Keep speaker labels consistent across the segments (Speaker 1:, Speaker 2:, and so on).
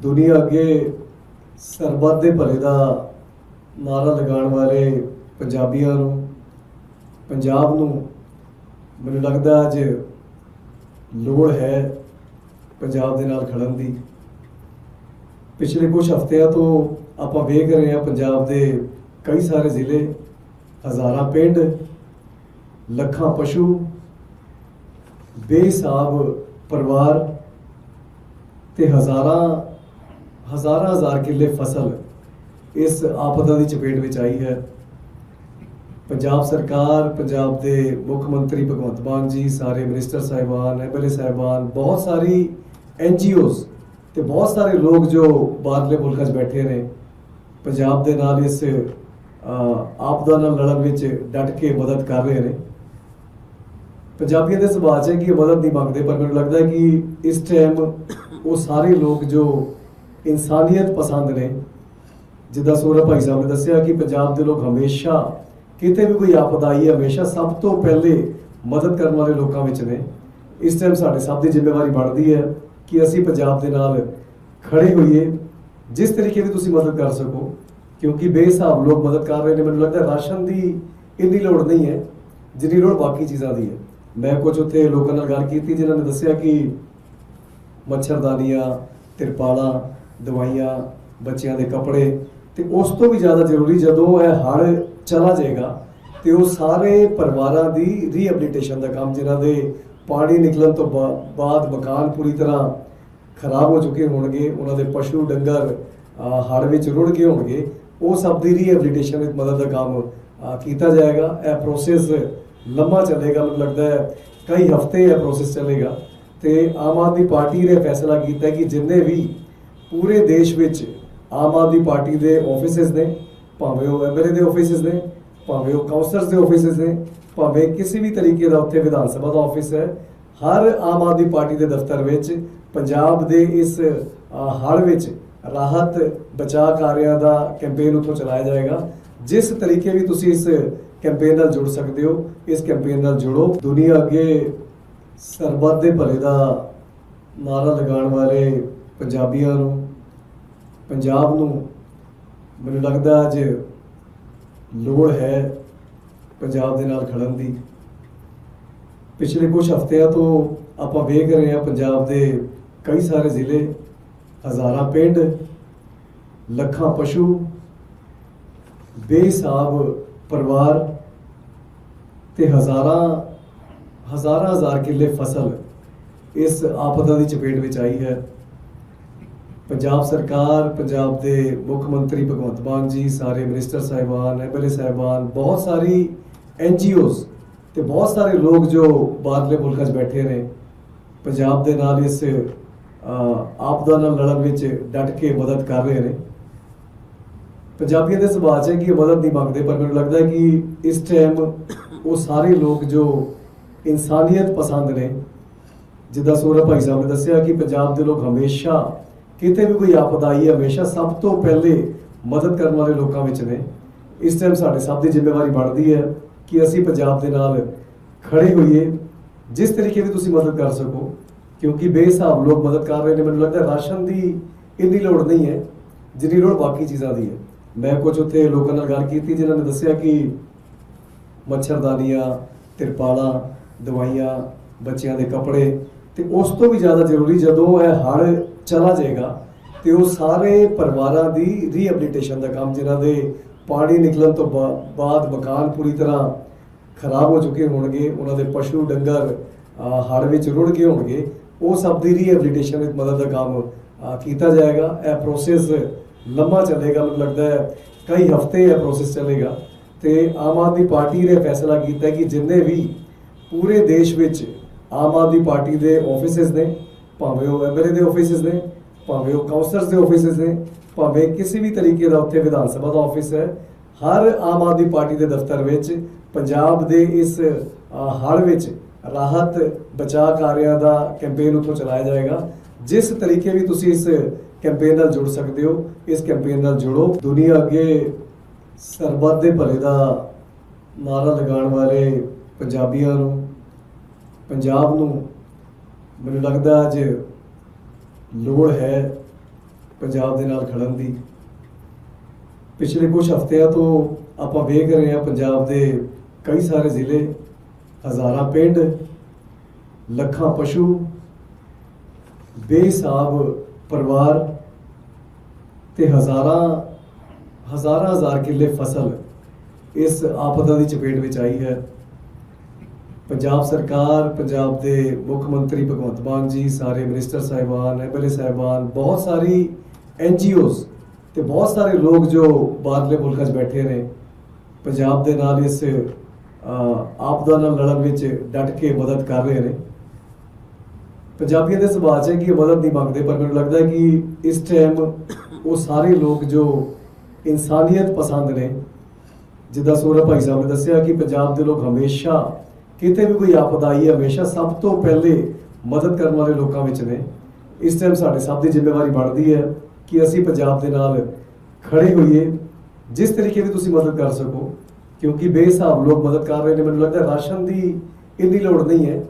Speaker 1: ਦੁਨੀਆ ਅੱਗੇ ਸਰਬੱਤ ਦੇ ਭਲੇ ਦਾ ਨਾਰਾ ਲਗਾਉਣ ਵਾਲੇ ਪੰਜਾਬੀਆਂ ਨੂੰ, ਪੰਜਾਬ ਨੂੰ ਮੈਨੂੰ ਲੱਗਦਾ ਅੱਜ ਲੋੜ ਹੈ ਪੰਜਾਬ ਦੇ ਨਾਲ ਖੜਨ ਦੀ। ਪਿਛਲੇ ਕੁਝ ਹਫ਼ਤਿਆਂ ਤੋਂ ਆਪਾਂ ਵੇਖ ਰਹੇ ਹਾਂ ਪੰਜਾਬ ਦੇ ਕਈ ਸਾਰੇ ਜ਼ਿਲ੍ਹੇ, ਹਜ਼ਾਰਾਂ ਪਿੰਡ, ਲੱਖਾਂ ਪਸ਼ੂ ਬੇਸਾਬ ਪਰਿਵਾਰ ਤੇ ਹਜ਼ਾਰਾਂ ਹਜ਼ਾਰਾਂ ਹਜ਼ਾਰ ਕਿੱਲੇ ਫਸਲ ਇਸ ਆਪਦਾ ਦੀ ਚਪੇਟ ਵਿੱਚ ਆਈ ਹੈ। ਪੰਜਾਬ ਸਰਕਾਰ, ਪੰਜਾਬ ਦੇ ਮੁੱਖ ਮੰਤਰੀ ਭਗਵੰਤ ਮਾਨ ਜੀ, ਸਾਰੇ ਮਿਨਿਸਟਰ ਸਾਹਿਬਾਨ ਐਮਐਲਏ ਸਾਹਿਬਾਨ, ਬਹੁਤ ਸਾਰੀ ਐਨਜੀਓਜ਼ ਤੇ ਬਹੁਤ ਸਾਰੇ ਲੋਕ ਜੋ ਬਾਹਰਲੇ ਮੁਲਕਾਂ 'ਚ ਬੈਠੇ ਨੇ, ਪੰਜਾਬ ਦੇ ਨਾਲ ਇਸ ਆਪਦਾ ਨਾਲ ਲੜਨ ਵਿੱਚ ਡਟ ਕੇ ਮਦਦ ਕਰ ਰਹੇ ਨੇ। ਪੰਜਾਬੀਆਂ ਦੇ ਸੁਭਾਅ 'ਚ ਹੈ ਕਿ ਇਹ ਮਦਦ ਨਹੀਂ ਮੰਗਦੇ, ਪਰ ਮੈਨੂੰ ਲੱਗਦਾ ਹੈ ਕਿ ਇਸ ਟਾਈਮ ਉਹ ਸਾਰੇ ਲੋਕ ਜੋ ਇਨਸਾਨੀਅਤ ਪਸੰਦ ਨੇ। ਜਿੱਦਾਂ ਸੋਰਾ ਭਾਈ ਸਾਹਿਬ ਨੇ ਦੱਸਿਆ ਕਿ ਪੰਜਾਬ ਦੇ ਲੋਕ ਹਮੇਸ਼ਾ ਕਿਤੇ ਵੀ ਕੋਈ ਆਫਤ ਆਈ ਹੈ, ਹਮੇਸ਼ਾ ਸਭ ਤੋਂ ਪਹਿਲੇ ਮਦਦ ਕਰਨ ਵਾਲੇ ਲੋਕਾਂ ਵਿੱਚ ਨੇ। ਇਸ ਟਾਈਮ ਸਾਡੇ ਸਭ ਦੀ ਜ਼ਿੰਮੇਵਾਰੀ ਬਣਦੀ ਹੈ ਕਿ ਅਸੀਂ ਪੰਜਾਬ ਦੇ ਨਾਲ ਖੜੇ ਹੋਈਏ। ਜਿਸ ਤਰੀਕੇ ਵੀ ਤੁਸੀਂ ਮਦਦ ਕਰ ਸਕੋ, ਕਿਉਂਕਿ ਬੇਸਾਬ ਲੋਕ ਮਦਦ ਕਰ ਰਹੇ ਨੇ। ਮੈਨੂੰ ਲੱਗਦਾ ਰਾਸ਼ਨ ਦੀ ਇੰਨੀ ਲੋੜ ਨਹੀਂ ਹੈ, ਜਿੰਨੀ ਲੋੜ ਬਾਕੀ ਚੀਜ਼ਾਂ ਦੀ ਹੈ। ਮੈਂ ਕੁਝ ਉੱਥੇ ਲੋਕਾਂ ਨਾਲ ਗੱਲ ਕੀਤੀ, ਜਿਨ੍ਹਾਂ ਨੇ ਦੱਸਿਆ ਕਿ ਮੱਛਰਦਾਨੀਆਂ, ਤਿਰਪਾਲਾਂ ਦਵਾਈਆਂ ਬੱਚਿਆਂ ਦੇ ਕੱਪੜੇ ਤੇ ਉਸ ਤੋਂ ਵੀ ਜ਼ਿਆਦਾ ਜ਼ਰੂਰੀ ਜਦੋਂ ਇਹ ਹੜ੍ਹ ਚਲਾ ਜਾਏਗਾ ਤੇ ਉਹ ਸਾਰੇ ਪਰਿਵਾਰਾਂ ਦੀ ਰੀਹੈਬਿਲਿਟੇਸ਼ਨ ਦਾ ਕੰਮ ਜਿਨ੍ਹਾਂ ਦੇ ਪਾਣੀ ਨਿਕਲਣ ਤੋਂ ਬਾਅਦ ਮਕਾਨ ਪੂਰੀ ਤਰ੍ਹਾਂ ਖਰਾਬ ਹੋ ਚੁੱਕੇ ਹੋਣਗੇ ਉਹਨਾਂ ਦੇ ਪਸ਼ੂ ਡੰਗਰ ਅਹ, ਹੜ੍ਹ ਵਿੱਚ ਰੁੜ ਗਏ ਹੋਣਗੇ ਉਹ ਸਭ ਦੀ ਰੀਹੈਬਿਲਿਟੇਸ਼ਨ ਵਿੱਚ ਮਦਦ ਦਾ ਕੰਮ ਕੀਤਾ ਜਾਏਗਾ। ਇਹ ਪ੍ਰੋਸੈਸ ਲੰਮਾ ਚੱਲੇਗਾ ਮੈਨੂੰ ਲੱਗਦਾ ਹੈ ਕਈ ਹਫ਼ਤੇ ਇਹ ਪ੍ਰੋਸੈਸ ਚੱਲੇਗਾ। ਤੇ ਆਮ ਆਦਮੀ ਪਾਰਟੀ ਨੇ ਫੈਸਲਾ ਕੀਤਾ ਕਿ ਜਿੰਨੇ ਵੀ ਪੂਰੇ ਦੇਸ਼ ਵਿੱਚ ਆਮ ਆਦਮੀ ਪਾਰਟੀ ਦੇ ਆਫਿਸਿਸ ਨੇ ਭਾਵੇਂ ਉਹ ਐਮਐਲਏ ਦੇ ਆਫਿਸਿਸ ਨੇ ਭਾਵੇਂ ਉਹ ਕਾਉਂਸਲਰਸ ਦੇ ਆਫਿਸਿਸ ਨੇ ਭਾਵੇਂ ਕਿਸੇ ਵੀ ਤਰੀਕੇ ਦਾ ਉੱਥੇ ਵਿਧਾਨ ਸਭਾ ਦਾ ਆਫਿਸ ਹੈ ਹਰ ਆਮ ਆਦਮੀ ਪਾਰਟੀ ਦੇ ਦਫ਼ਤਰ ਵਿੱਚ ਪੰਜਾਬ ਦੇ ਇਸ ਅ, ਵਿੱਚ ਰਾਹਤ ਬਚਾਅ ਕਾਰਿਆਂ ਦਾ ਕੈਂਪੇਨ ਉੱਥੋਂ ਚਲਾਇਆ ਜਾਏਗਾ। ਜਿਸ ਤਰੀਕੇ ਵੀ ਤੁਸੀਂ ਇਸ ਕੈਂਪੇਨ ਨਾਲ ਜੁੜ ਸਕਦੇ ਹੋ ਇਸ ਕੈਂਪੇਨ ਨਾਲ ਜੁੜੋ। ਦੁਨੀਆ ਅੱਗੇ ਸਰਬੱਤ ਦੇ ਭਲੇ ਦਾ ਨਾਰਾ ਲਗਾਉਣ ਵਾਲੇ ਪੰਜਾਬੀਆਂ ਨੂੰ, ਪੰਜਾਬ ਨੂੰ ਮੈਨੂੰ ਲੱਗਦਾ ਅੱਜ ਲੋੜ ਹੈ ਪੰਜਾਬ ਦੇ ਨਾਲ ਖੜਨ ਦੀ। ਪਿਛਲੇ ਕੁਝ ਹਫ਼ਤਿਆਂ ਤੋਂ ਆਪਾਂ ਵੇਖ ਰਹੇ ਹਾਂ ਪੰਜਾਬ ਦੇ ਕਈ ਸਾਰੇ ਜ਼ਿਲ੍ਹੇ, ਹਜ਼ਾਰਾਂ ਪਿੰਡ, ਲੱਖਾਂ ਪਸ਼ੂ, ਬੇਹਿਸਾਬ ਪਰਿਵਾਰ ਤੇ ਹਜ਼ਾਰਾਂ ਹਜ਼ਾਰਾਂ ਹਜ਼ਾਰ ਕਿੱਲੇ ਫਸਲ ਇਸ ਆਪਦਾ ਦੀ ਚਪੇਟ ਵਿੱਚ ਆਈ ਹੈ। ਪੰਜਾਬ ਸਰਕਾਰ, ਪੰਜਾਬ ਦੇ ਮੁੱਖ ਮੰਤਰੀ ਭਗਵੰਤ ਮਾਨ ਜੀ, ਸਾਰੇ ਮਿਨਿਸਟਰ ਸਾਹਿਬਾਨ ਐਮਐਲਏ ਸਾਹਿਬਾਨ, ਬਹੁਤ ਸਾਰੀ ਐਨਜੀਓਜ਼ ਤੇ ਬਹੁਤ ਸਾਰੇ ਲੋਕ ਜੋ ਬਾਹਰਲੇ ਮੁਲਕਾਂ 'ਚ ਬੈਠੇ ਨੇ, ਪੰਜਾਬ ਦੇ ਨਾਲ ਇਸ ਆਪਦਾ ਨਾਲ ਲੜਨ ਵਿੱਚ ਡਟ ਕੇ ਮਦਦ ਕਰ ਰਹੇ ਨੇ। ਪੰਜਾਬੀਆਂ ਦੇ ਸੁਭਾਅ 'ਚ ਹੈ ਕਿ ਇਹ ਮਦਦ ਨਹੀਂ ਮੰਗਦੇ, ਪਰ ਮੈਨੂੰ ਲੱਗਦਾ ਹੈ ਕਿ ਇਸ ਟਾਈਮ ਉਹ ਸਾਰੇ ਲੋਕ ਜੋ ਇਨਸਾਨੀਅਤ ਪਸੰਦ ਨੇ, ਜਿੱਦਾਂ ਸੋਰਾ ਭਾਈ ਸਾਹਿਬ ਨੇ ਦੱਸਿਆ ਕਿ ਪੰਜਾਬ ਦੇ ਲੋਕ ਹਮੇਸ਼ਾ ਕਿਤੇ ਵੀ ਕੋਈ ਆਫਤ ਆਈ ਹੈ, ਹਮੇਸ਼ਾ ਸਭ ਤੋਂ ਪਹਿਲੇ ਮਦਦ ਕਰਨ ਵਾਲੇ ਲੋਕਾਂ ਵਿੱਚ ਨੇ। ਇਸ ਟਾਈਮ ਸਾਡੇ ਸਭ ਦੀ ਜ਼ਿੰਮੇਵਾਰੀ ਬਣਦੀ ਹੈ ਕਿ ਅਸੀਂ ਪੰਜਾਬ ਦੇ ਨਾਲ ਖੜੇ ਹੋਈਏ। ਜਿਸ ਤਰੀਕੇ ਵੀ ਤੁਸੀਂ ਮਦਦ ਕਰ ਸਕੋ, ਕਿਉਂਕਿ ਬੇਸਾਬ ਲੋਕ ਮਦਦ ਕਰ ਰਹੇ ਨੇ। ਮੈਨੂੰ ਲੱਗਦਾ ਰਾਸ਼ਨ ਦੀ ਇੰਨੀ ਲੋੜ ਨਹੀਂ ਹੈ, ਜਿੰਨੀ ਲੋੜ ਬਾਕੀ ਚੀਜ਼ਾਂ ਦੀ ਹੈ। ਮੈਂ ਕੁਝ ਉੱਥੇ ਲੋਕਾਂ ਨਾਲ ਗੱਲ ਕੀਤੀ, ਜਿਨ੍ਹਾਂ ਨੇ ਦੱਸਿਆ ਕਿ ਮੱਛਰਦਾਨੀਆਂ, ਤਿਰਪਾਲਾਂ, ਦਵਾਈਆਂ, ਬੱਚਿਆਂ ਦੇ ਕੱਪੜੇ ਤੇ ਉਸ ਤੋਂ ਵੀ ਜ਼ਿਆਦਾ ਜ਼ਰੂਰੀ ਜਦੋਂ ਇਹ ਹੜ੍ਹ ਚਲਾ ਜਾਏਗਾ ਤੇ ਉਹ ਸਾਰੇ ਪਰਿਵਾਰਾਂ ਦੀ ਰੀਹੈਬਿਲਿਟੇਸ਼ਨ ਦਾ ਕੰਮ ਜਿਨ੍ਹਾਂ ਦੇ ਪਾਣੀ ਨਿਕਲਣ ਤੋਂ ਬਾਅਦ ਮਕਾਨ ਪੂਰੀ ਤਰ੍ਹਾਂ ਖਰਾਬ ਹੋ ਚੁੱਕੇ ਹੋਣਗੇ ਉਹਨਾਂ ਦੇ ਪਸ਼ੂ ਡੰਗਰ ਅਹ, ਹੜ੍ਹ ਵਿੱਚ ਰੁੜ ਗਏ ਹੋਣਗੇ ਉਹ ਸਭ ਦੀ ਰੀਹੈਬਿਲਿਟੇਸ਼ਨ ਵਿੱਚ ਮਦਦ ਦਾ ਕੰਮ ਕੀਤਾ ਜਾਏਗਾ। ਇਹ ਪ੍ਰੋਸੈਸ ਲੰਮਾ ਚੱਲੇਗਾ ਮੈਨੂੰ ਲੱਗਦਾ ਹੈ ਕਈ ਹਫ਼ਤੇ ਇਹ ਪ੍ਰੋਸੈਸ ਚੱਲੇਗਾ। ਤੇ ਆਮ ਆਦਮੀ ਪਾਰਟੀ ਨੇ ਫੈਸਲਾ ਕੀਤਾ ਕਿ ਜਿੰਨੇ ਵੀ ਪੂਰੇ ਦੇਸ਼ ਵਿੱਚ ਆਮ ਆਦਮੀ ਪਾਰਟੀ ਦੇ ਆਫਿਸਿਸ ਨੇ ਭਾਵੇਂ ਉਹ ਐਮਐਲਏ ਦੇ ਆਫਿਸਿਸ ਨੇ ਭਾਵੇਂ ਉਹ ਕਾਉਂਸਲਰਸ ਦੇ ਆਫਿਸਿਸ ਨੇ ਭਾਵੇਂ ਕਿਸੇ ਵੀ ਤਰੀਕੇ ਦਾ ਉੱਥੇ ਵਿਧਾਨ ਸਭਾ ਦਾ ਆਫਿਸ ਹੈ ਹਰ ਆਮ ਆਦਮੀ ਪਾਰਟੀ ਦੇ ਦਫ਼ਤਰ ਵਿੱਚ ਪੰਜਾਬ ਦੇ ਇਸ ਅ, ਵਿੱਚ ਰਾਹਤ ਬਚਾਅ ਕਾਰਿਆਂ ਦਾ ਕੈਂਪੇਨ ਉੱਥੋਂ ਚਲਾਇਆ ਜਾਏਗਾ। ਜਿਸ ਤਰੀਕੇ ਵੀ ਤੁਸੀਂ ਇਸ ਕੈਂਪੇਨ ਨਾਲ ਜੁੜ ਸਕਦੇ ਹੋ ਇਸ ਕੈਂਪੇਨ ਨਾਲ ਜੁੜੋ। ਦੁਨੀਆ ਅੱਗੇ ਸਰਬੱਤ ਦੇ ਭਲੇ ਦਾ ਨਾਰਾ ਲਗਾਉਣ ਵਾਲੇ ਪੰਜਾਬੀਆਂ ਨੂੰ ਪੰਜਾਬ ਨੂੰ ਮੈਨੂੰ ਲੱਗਦਾ ਅੱਜ ਲੋੜ ਹੈ ਪੰਜਾਬ ਦੇ ਨਾਲ ਖੜਨ ਦੀ। ਪਿਛਲੇ ਕੁਝ ਹਫ਼ਤਿਆਂ ਤੋਂ ਆਪਾਂ ਵੇਖ ਰਹੇ ਹਾਂ ਪੰਜਾਬ ਦੇ ਕਈ ਸਾਰੇ ਜ਼ਿਲ੍ਹੇ, ਹਜ਼ਾਰਾਂ ਪਿੰਡ, ਲੱਖਾਂ ਪਸ਼ੂ, ਬੇਹਿਸਾਬ ਪਰਿਵਾਰ ਤੇ ਹਜ਼ਾਰਾਂ ਹਜ਼ਾਰਾਂ ਹਜ਼ਾਰ ਕਿੱਲੇ ਫਸਲ ਇਸ ਆਪਦਾ ਦੀ ਚਪੇਟ ਵਿੱਚ ਆਈ ਹੈ। ਪੰਜਾਬ ਸਰਕਾਰ, ਪੰਜਾਬ ਦੇ ਮੁੱਖ ਮੰਤਰੀ ਭਗਵੰਤ ਮਾਨ ਜੀ, ਸਾਰੇ ਮਿਨਿਸਟਰ ਸਾਹਿਬਾਨ ਐਮਐਲਏ ਸਾਹਿਬਾਨ, ਬਹੁਤ ਸਾਰੀ ਐਨਜੀਓਜ਼ ਤੇ ਬਹੁਤ ਸਾਰੇ ਲੋਕ ਜੋ ਬਾਹਰਲੇ ਮੁਲਕਾਂ 'ਚ ਬੈਠੇ ਨੇ, ਪੰਜਾਬ ਦੇ ਨਾਲ ਇਸ ਆਪਦਾ ਨਾਲ ਲੜਨ ਵਿੱਚ ਡਟ ਕੇ ਮਦਦ ਕਰ ਰਹੇ ਨੇ। ਪੰਜਾਬੀਆਂ ਦੇ ਸੁਭਾਅ 'ਚ ਹੈ ਕਿ ਇਹ ਮਦਦ ਨਹੀਂ ਮੰਗਦੇ, ਪਰ ਮੈਨੂੰ ਲੱਗਦਾ ਹੈ ਕਿ ਇਸ ਟਾਈਮ ਉਹ ਸਾਰੇ ਲੋਕ ਜੋ ਇਨਸਾਨੀਅਤ ਪਸੰਦ ਨੇ, ਜਿੱਦਾਂ ਸੋਰਾ ਭਾਈ ਸਾਹਿਬ ਨੇ ਦੱਸਿਆ ਕਿ ਪੰਜਾਬ ਦੇ ਲੋਕ ਹਮੇਸ਼ਾ ਕਿਤੇ ਵੀ ਕੋਈ ਆਪਦ ਆਈ ਹੈ, ਹਮੇਸ਼ਾ ਸਭ ਤੋਂ ਪਹਿਲੇ ਮਦਦ ਕਰਨ ਵਾਲੇ ਲੋਕਾਂ ਵਿੱਚ ਨੇ। ਇਸ ਟਾਈਮ ਸਾਡੇ ਸਭ ਦੀ ਜ਼ਿੰਮੇਵਾਰੀ ਬਣਦੀ ਹੈ ਕਿ ਅਸੀਂ ਪੰਜਾਬ ਦੇ ਨਾਲ ਖੜੇ ਹੋਈਏ। ਜਿਸ ਤਰੀਕੇ ਵੀ ਤੁਸੀਂ ਮਦਦ ਕਰ ਸਕੋ, ਕਿਉਂਕਿ ਬੇਸਾਬ ਲੋਕ ਮਦਦ ਕਰ ਰਹੇ ਨੇ। ਮੈਨੂੰ ਲੱਗਦਾ ਰਾਸ਼ਨ ਦੀ ਇੰਨੀ ਲੋੜ ਨਹੀਂ ਹੈ,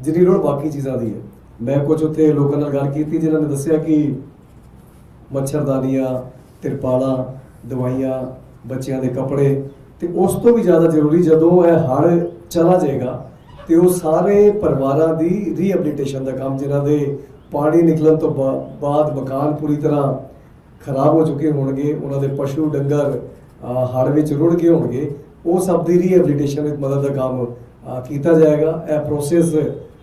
Speaker 1: ਜਿੰਨੀ ਲੋੜ ਬਾਕੀ ਚੀਜ਼ਾਂ ਦੀ ਹੈ। ਮੈਂ ਕੁਝ ਉੱਥੇ ਲੋਕਾਂ ਨਾਲ ਗੱਲ ਕੀਤੀ, ਜਿਨ੍ਹਾਂ ਨੇ ਦੱਸਿਆ ਕਿ ਮੱਛਰਦਾਨੀਆਂ ਤਿਰਪਾਲਾਂ, ਦਵਾਈਆਂ, ਬੱਚਿਆਂ ਦੇ ਕੱਪੜੇ, ਤੇ ਉਸ ਤੋਂ ਵੀ ਜ਼ਿਆਦਾ ਜ਼ਰੂਰੀ ਜਦੋਂ ਇਹ ਹੜ੍ਹ ਚਲਾ ਜਾਏਗਾ ਤੇ ਉਹ ਸਾਰੇ ਪਰਿਵਾਰਾਂ ਦੀ ਰੀਹੈਬਿਲਿਟੇਸ਼ਨ ਦਾ ਕੰਮ, ਜਿਨ੍ਹਾਂ ਦੇ ਪਾਣੀ ਨਿਕਲਣ ਤੋਂ ਬਾਅਦ ਮਕਾਨ ਪੂਰੀ ਤਰ੍ਹਾਂ ਖਰਾਬ ਹੋ ਚੁੱਕੇ ਹੋਣਗੇ, ਉਹਨਾਂ ਦੇ ਪਸ਼ੂ ਡੰਗਰ ਹੜ੍ਹ ਵਿੱਚ ਰੁੜ ਗਏ ਹੋਣਗੇ, ਉਹ ਸਭ ਦੀ ਰੀਹੈਬਿਲਿਟੇਸ਼ਨ ਵਿੱਚ ਮਦਦ ਦਾ ਕੰਮ ਕੀਤਾ ਜਾਏਗਾ। ਇਹ ਪ੍ਰੋਸੈਸ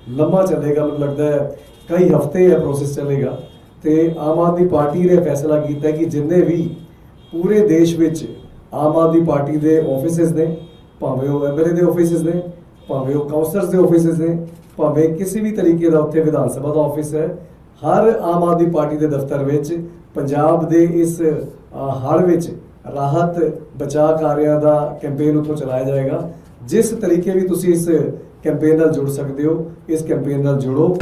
Speaker 1: ਲੰਮਾ ਚੱਲੇਗਾ, ਮੈਨੂੰ ਲੱਗਦਾ ਹੈ, ਕਈ ਹਫ਼ਤੇ ਇਹ ਪ੍ਰੋਸੈਸ ਚੱਲੇਗਾ। ਤੇ ਆਮ ਆਦਮੀ ਪਾਰਟੀ ਨੇ ਫੈਸਲਾ ਕੀਤਾ ਕਿ ਜਿੰਨੇ ਵੀ ਪੂਰੇ ਦੇਸ਼ ਵਿੱਚ ਆਮ ਆਦਮੀ ਪਾਰਟੀ ਦੇ ਆਫਿਸਿਸ ਨੇ ਭਾਵੇਂ ਉਹ ਐਮਐਲਏ ਦੇ ਆਫਿਸਿਸ ਨੇ ਭਾਵੇਂ ਉਹ ਕਾਉਂਸਲਰਸ ਦੇ ਆਫਿਸਿਸ ਨੇ ਭਾਵੇਂ ਕਿਸੇ ਵੀ ਤਰੀਕੇ ਦਾ ਉੱਥੇ ਵਿਧਾਨ ਸਭਾ ਦਾ ਆਫਿਸ ਹੈ ਹਰ ਆਮ ਆਦਮੀ ਪਾਰਟੀ ਦੇ ਦਫ਼ਤਰ ਵਿੱਚ ਪੰਜਾਬ ਦੇ ਇਸ ਅ, ਵਿੱਚ ਰਾਹਤ ਬਚਾਅ ਕਾਰਿਆਂ ਦਾ ਕੈਂਪੇਨ ਉੱਥੋਂ ਚਲਾਇਆ ਜਾਏਗਾ। ਜਿਸ ਤਰੀਕੇ ਵੀ ਤੁਸੀਂ ਇਸ ਕੈਂਪੇਨ ਨਾਲ ਜੁੜ ਸਕਦੇ ਹੋ ਇਸ ਕੈਂਪੇਨ ਨਾਲ ਜੁੜੋ।